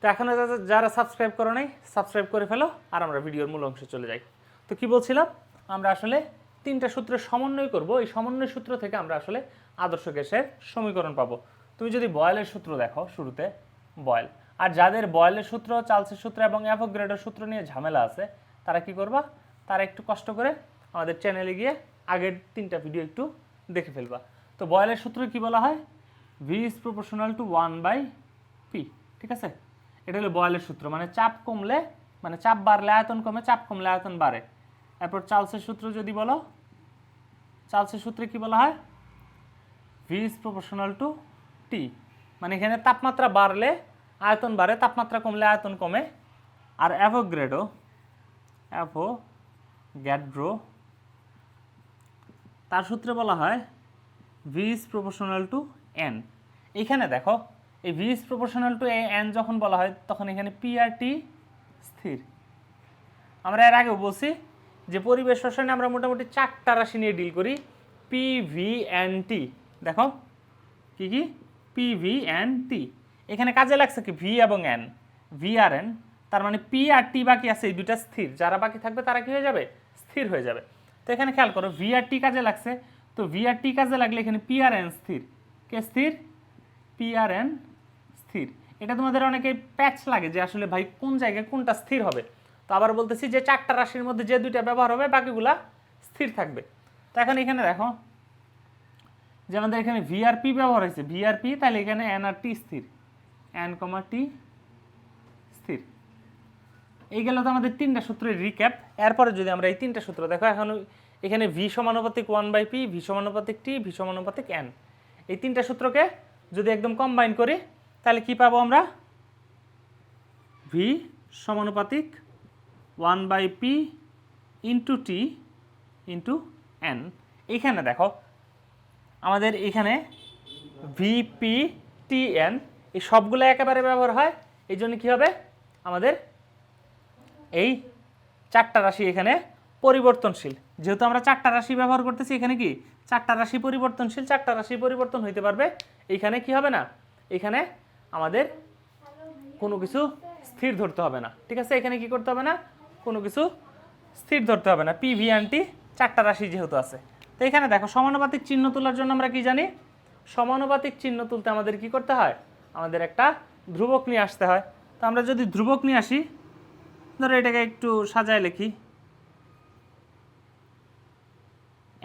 তো এখনও যারা সাবস্ক্রাইব করো নাই সাবস্ক্রাইব করে ফেলো, আর আমরা ভিডিওর মূল অংশে চলে যাই। তো কি বলছিলাম? আমরা আসলে তিনটা সূত্রের সমন্বয় করব। এই সমন্বয় সূত্র থেকে আমরা আসলে আদর্শ গ্যাসের সমীকরণ পাবো। তুমি যদি বয়েলের সূত্র দেখো শুরুতে, বয়েল। আর যাদের বয়েলের সূত্র, চার্লসের সূত্র এবং অ্যাভোগ্রেডের সূত্র নিয়ে ঝামেলা আছে, তারা কি করবা? তারা একটু কষ্ট করে আমাদের চ্যানেলে গিয়ে আগের তিনটা ভিডিও একটু দেখে ফেলবা। তো বয়েলের সূত্র কি বলা হয়? V is proportional to one by P ঠিক আছে? এটা হলো বয়েলের সূত্র। মানে চাপ কমলে মানে চাপ বাড়লে আয়তন কমে, চাপ কমলে আয়তন বাড়ে। এরপর চার্লসের সূত্র যদি বলো, চার্লসের সূত্রে কি বলা হয়? ভি ইজ টু টি মানে এখানে তাপমাত্রা বাড়লে আয়তন বাড়ে, তাপমাত্রা কমলে আয়তন কমে। আর অ্যাভোগ্রেডো অ্যাভো গ্যাড্রো তার সূত্রে বলা হয় ভি ইজ টু এন এখানে দেখো এই V is proportional to N যখন বলা হয়, তখন এখানে পি আর টি স্থির। আমরা এর আগেও বলছি যে পরিবেশ রসায়নে আমরা মোটামুটি চারটা রাশি নিয়ে ডিল করি পি ভি এন টি দেখো, কি কি? পি ভি এন টি এখানে কাজে লাগছে কি? ভি এবং এন ভি আর এন তার মানে পি আর টি বাকি আছে, এই দুটা স্থির। যারা বাকি থাকবে, তারা কি হয়ে যাবে? স্থির হয়ে যাবে। তো এখানে খেয়াল করো ভি আর টি কাজে লাগছে, তো ভি আর টি কাজে লাগলে এখানে পি আর এন স্থির। কে স্থির? পি আর এন স্থির? এটা তোমাদের অনেকে প্যাচ লাগে যে আসলে ভাই কোন জায়গায় কোনটা স্থির হবে। তো আবার বলতেছি যে চারটা রাশির মধ্যে যে দুইটা ব্যবহার হবে, বাকিগুলা স্থির থাকবে। তো এখন এখানে দেখো, যে আমাদের এখানে ভিআরপি ব্যবহার হয়েছে। ভিআরপি তাহলে এখানে এন আর টি স্থির। এন কমা টি স্থির। এই গেল তো আমাদের তিনটা সূত্রের রিক্যাপ এরপরে যদি আমরা এই তিনটা সূত্র দেখো, এখন এখানে ভি সমানুপাতিক ওয়ান বাই পি ভি সমানুপাতিক টি ভি সমানুপাতিক এন এই তিনটা সূত্রকে যদি একদম কম্বাইন করি তাহলে কি পাবো আমরা? ভি সমানুপাতিক one by P into T into N এইখানে দেখো, আমাদের এখানে ভিপি টি এন এই সবগুলো একেবারে ব্যবহার হয়। এই জন্য কী হবে? আমাদের এই চারটা রাশি এখানে পরিবর্তনশীল। যেহেতু আমরা চারটা রাশি ব্যবহার করতেছি, এখানে কি? চারটা রাশি পরিবর্তনশীল, চারটা রাশি পরিবর্তন হইতে পারবে। এইখানে কি হবে না? এখানে আমাদের কোনো কিছু স্থির ধরতে হবে না। ঠিক আছে? এখানে কি করতে হবে না? কোনো কিছু স্থির ধরতে হবে না। পি ভি টি চারটা রাশি যেহেতু আছে। তো এখানে দেখো, সমানুপাতিক চিহ্ন তোলার জন্য আমরা কি জানি? সমানুপাতিক চিহ্ন তুলতে আমাদের কি করতে হয়? আমাদের একটা ধ্রুবক নিয়ে আসতে হয়। তো আমরা যদি ধ্রুবক নিয়ে আসি, ধরো এটাকে একটু সাজায় লিখি।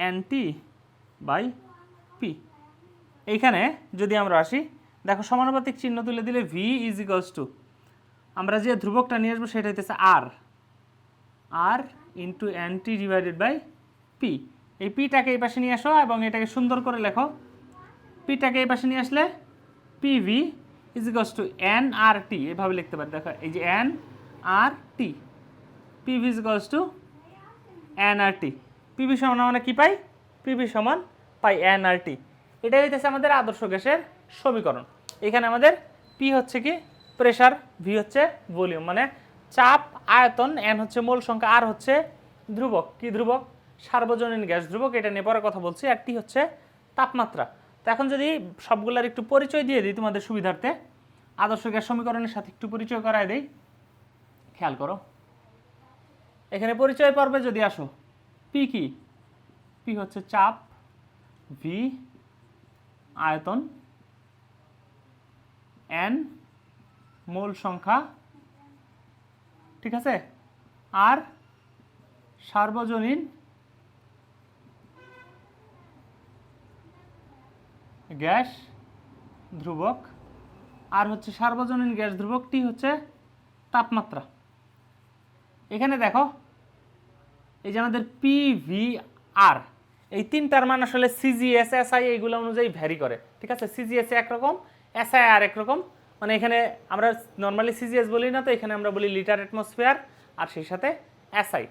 এন টি বাই পি এইখানে যদি আমরা আসি দেখো সমানুপাতিক চিহ্ন তুলে দিলে ভি ইজ ইকালস টু আমরা যে ধ্রুবকটা নিয়ে আসব সেটা হইতেছে আর R into N T divided by P এই পিটাকে এই পাশে নিয়ে আসো এবং এটাকে সুন্দর করে লেখো। পিটাকে এই পাশে নিয়ে আসলে P V is equals to N R T এভাবে লিখতে পারি। দেখো, এই যে N R T P V is equals to N R T PV সমান আমরা কী পাই? পিভি সমান পাই এন আর টি এটাই হইতেছে আমাদের আদর্শ গ্যাসের সমীকরণ। এখানে আমাদের পি হচ্ছে কি? প্রেশার ভি হচ্ছে ভলিউম মানে চাপ, আয়তন এন হচ্ছে মোল সংখ্যা আর হচ্ছে ধ্রুবক। কি ধ্রুবক? সার্বজনীন গ্যাস ধ্রুবক, এটা নিয়ে পরে কথা বলছি, আর টি হচ্ছে তাপমাত্রা। তো এখন যদি সবগুলার একটু পরিচয় দিয়ে দিই তোমাদের সুবিধার্থে, আদর্শ গ্যাস সমীকরণের সাথে একটু পরিচয় করায় দেই। খেয়াল করো। এখানে পরিচয় পর্বে যদি আসো পি কি? পি হচ্ছে চাপ ভি আয়তন এন মোল সংখ্যা, ঠিক আছে? আর সার্বজনীন গ্যাস ধ্রুবক, আর হচ্ছে সার্বজনীন গ্যাস ধ্রুবক, টি হচ্ছে তাপমাত্রা। এখানে দেখো, এই যে আমাদের পিভিআর এই তিনটার মান আসলে সিজিএস এসআই এইগুলো অনুযায়ী ভ্যারি করে, ঠিক আছে? সিজিএস একরকম এসআই আর একরকম মানে এখানে আমরা নর্মালি সিজিএস বলি না তো, এখানে আমরা বলি লিটার অ্যাটমসফিয়ার আর সেই সাথে এসআই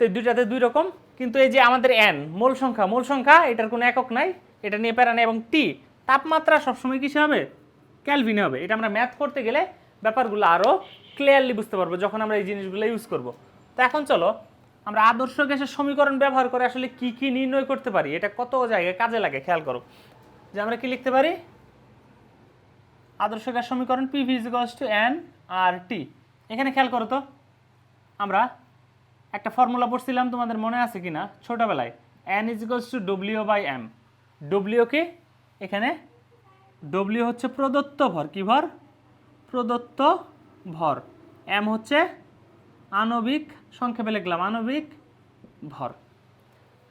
তো দুইটাতে দুই রকম। কিন্তু এই যে আমাদের এন মূল সংখ্যা মূল সংখ্যা, এটার কোনো একক নাই। এটা নিয়ে প্যারা নেই। এবং টি তাপমাত্রা সবসময় কিসে হবে? ক্যালভিনে হবে। এটা আমরা ম্যাথ করতে গেলে ব্যাপারগুলো আরও ক্লিয়ারলি বুঝতে পারব যখন আমরা এই জিনিসগুলো ইউজ করব। তো এখন চলো, আমরা আদর্শ গ্যাসের সমীকরণ ব্যবহার করে আসলে কি কি নির্ণয় করতে পারি? এটা কত জায়গায় কাজে লাগে? খেয়াল করো। যে আমরা কি লিখতে পারি? আদর্শ গ্যাস সমীকরণ P V is equals to N R T এখানে খেয়াল করো তো। আমরা একটা ফর্মুলা পড়ছিলাম, তোমাদের মনে আছে কি না ছোটোবেলায় N is equals to W by M ডব্লিউকে এখানে ডব্লিউ হচ্ছে প্রদত্ত ভর। কি ভর? প্রদত্ত ভর। এম হচ্ছে আণবিক সংক্ষেপে লিখলাম, আণবিক ভর।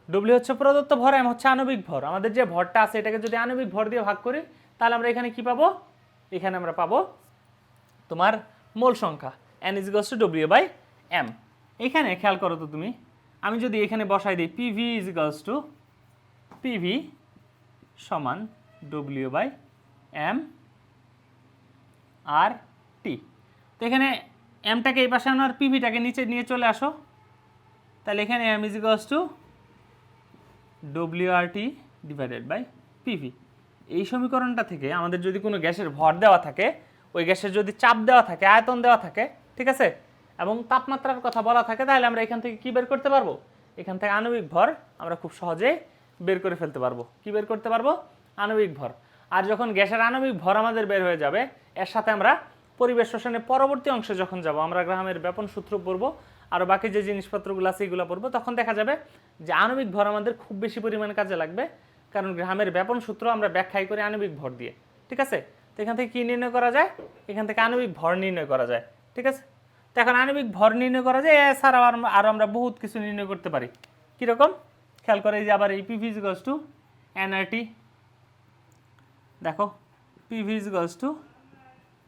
ডব্লিউ হচ্ছে প্রদত্ত ভর এম হচ্ছে আণবিক ভর। আমাদের যে ভরটা আছে, এটাকে যদি আণবিক ভর দিয়ে ভাগ করি, তাহলে আমরা এখানে কি পাবো? এখানে আমরা পাবো তোমার মোল সংখ্যা N is to W by M এখানে খেয়াল করো তো তুমি, আমি যদি এখানে বসাই দিই পিভি ইজ টু পিভি সমান W by M R T তো এখানে এমটাকে এই পাশে আনো আর পিভিটাকে নিচে নিয়ে চলে আসো। তাহলে এখানে M is to W R T divided by PV এই সমীকরণটা থেকে আমাদের যদি কোনো গ্যাসের ভর দেওয়া থাকে, ওই গ্যাসের যদি চাপ দেওয়া থাকে, আয়তন দেওয়া থাকে, ঠিক আছে? এবং তাপমাত্রার কথা বলা থাকে, তাহলে আমরা এখান থেকে কি বের করতে পারব? এখান থেকে আণবিক ভর আমরা খুব সহজেই বের করে ফেলতে পারব। কি বের করতে পারব? আণবিক ভর। আর যখন গ্যাসের আণবিক ভর আমাদের বের হয়ে যাবে, এর সাথে আমরা পরিবেশ শোষণের পরবর্তী অংশে যখন যাব, আমরা গ্রামের ব্যাপন সূত্র পড়ব, আর বাকি যে জিনিসপত্রগুলো আছে, এগুলো পড়ব, তখন দেখা যাবে যে আণবিক ভর আমাদের খুব বেশি পরিমাণে কাজে লাগবে। কারণ গ্রামের ব্যাপন সূত্র আমরা ব্যাখ্যাই করি আণবিক ভর দিয়ে, ঠিক আছে? তো এখান থেকে কী নির্ণয় করা যায়? এখান থেকে আণবিক ভর নির্ণয় করা যায়, ঠিক আছে? তো এখন আণবিক ভর নির্ণয় করা যায়, এছাড়াও আর আরও আমরা বহুত কিছু নির্ণয় করতে পারি। কীরকম? খেয়াল করে যে আবার এই পিভিজ গজ টু এনআরটি দেখো পিভিজ গজ টু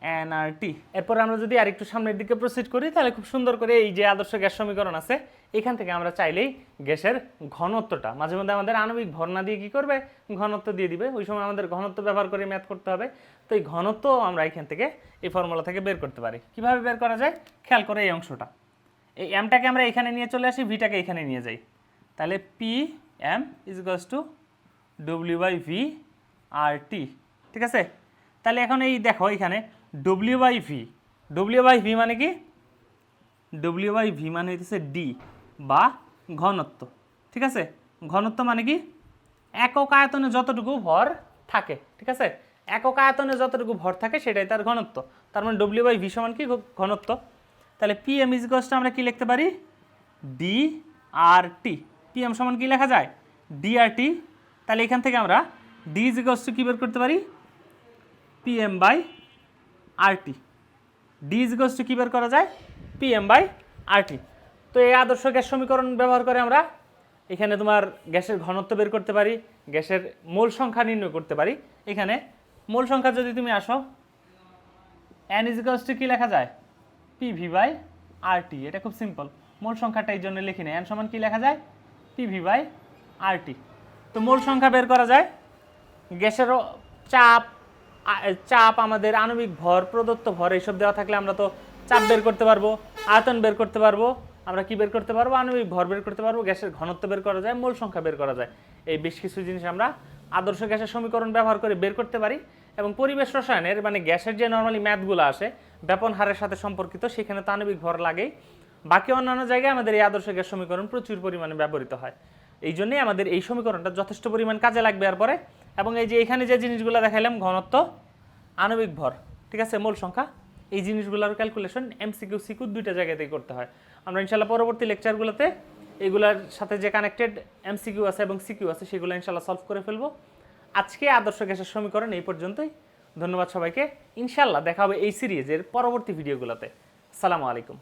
এনআরটি এরপর আমরা যদি আরেকটু সামনের দিকে প্রসিড করি, তাহলে খুব সুন্দর করে এই যে আদর্শ গ্যাস সমীকরণ আছে, এখান থেকে আমরা চাইলেই গ্যাসের ঘনত্বটা, মাঝে মধ্যে আমাদের আণবিক ভর না দিয়ে কী করবে? ঘনত্ব দিয়ে দিবে। ওই সময় আমাদের ঘনত্ব ব্যবহার করে ম্যাথ করতে হবে। তো এই ঘনত্ব আমরা এখান থেকে এই ফর্মুলা থেকে বের করতে পারি। কীভাবে বের করা যায়? খেয়াল করে এই অংশটা। এই এমটাকে আমরা এখানে নিয়ে চলে আসি ভিটাকে এখানে নিয়ে যাই। তাহলে P M is to W by V R T ঠিক আছে? তাহলে এখন এই দেখো এখানে W by V W by V মানে কি? ডব্লিউ বাই ভি মানে হইতেছে ডি বা ঘনত্ব, ঠিক আছে? ঘনত্ব মানে কি? একক আয়তনে যতটুকু ভর থাকে, ঠিক আছে? একক আয়তনে যতটুকু ভর থাকে সেটাই তার ঘনত্ব। তার মানে ডব্লিউ বাই ভি সমান কি? ঘনত্ব। তাহলে পি এম ইজগসটা আমরা কি লিখতে পারি? D R T P M সমান কি লেখা যায়? ডি আর টি তাহলে এখান থেকে আমরা ডি ইজগস টু কী বের করতে পারি? P M by R T D is equals to কী বের করা যায়? P M by R T তো এই আদর্শ গ্যাস সমীকরণ ব্যবহার করে আমরা এখানে তোমার গ্যাসের ঘনত্ব বের করতে পারি, গ্যাসের মোল সংখ্যা নির্ণয় করতে পারি। এখানে মোল সংখ্যা যদি তুমি আসো এন ইজগস টু কী লেখা যায়? P V by R T এটা খুব সিম্পল মোল সংখ্যাটা এই জন্য লিখি না। এন সমান কী লেখা যায়? P V by R T তো মোল সংখ্যা বের করা যায়। গ্যাসেরও চাপ চাপ আমাদের আণবিক ভর, প্রদত্ত ভর এইসব দেওয়া থাকলে আমরা তো চাপ বের করতে পারব, আয়তন বের করতে পারব, আমরা কি বের করতে পারব? আণবিক ভর বের করতে পারব, গ্যাসের ঘনত্ব বের করা যায়, মোল সংখ্যা বের করা যায়। এই বেশ কিছু জিনিস আমরা আদর্শ গ্যাসের সমীকরণ ব্যবহার করে বের করতে পারি এবং পরিবেশ রসায়নের মানে গ্যাসের যে নর্মালি ম্যাথগুলো আসে, ব্যাপন হারের সাথে সম্পর্কিত, সেখানে তো আণবিক ভর লাগেই। বাকি অন্যান্য জায়গায় আমাদের এই আদর্শ গ্যাস সমীকরণ প্রচুর পরিমাণে ব্যবহৃত হয়। এই জন্যই আমাদের এই সমীকরণটা যথেষ্ট পরিমাণ কাজে লাগবে আর পরে এবং এই যে এখানে যে জিনিসগুলো দেখাইলাম, ঘনত্ব আণবিক ভর, ঠিক আছে, মূল সংখ্যা। এই জিনিসগুলোর ক্যালকুলেশন এমসিকিউ সিকিউ দুইটা জায়গাতেই করতে হয়। আমরা ইনশাল্লাহ পরবর্তী লেকচারগুলোতে এগুলার সাথে যে কানেক্টেড এমসিকিউ আছে এবং সিকিউ আছে, সেগুলো ইনশাল্লাহ সলভ করে ফেলব। আজকে আদর্শ গ্যাসের সমীকরণ এই পর্যন্তই। ধন্যবাদ সবাইকে। ইনশাল্লাহ দেখা হবে এই সিরিজের পরবর্তী ভিডিওগুলোতে আসসালামু আলাইকুম।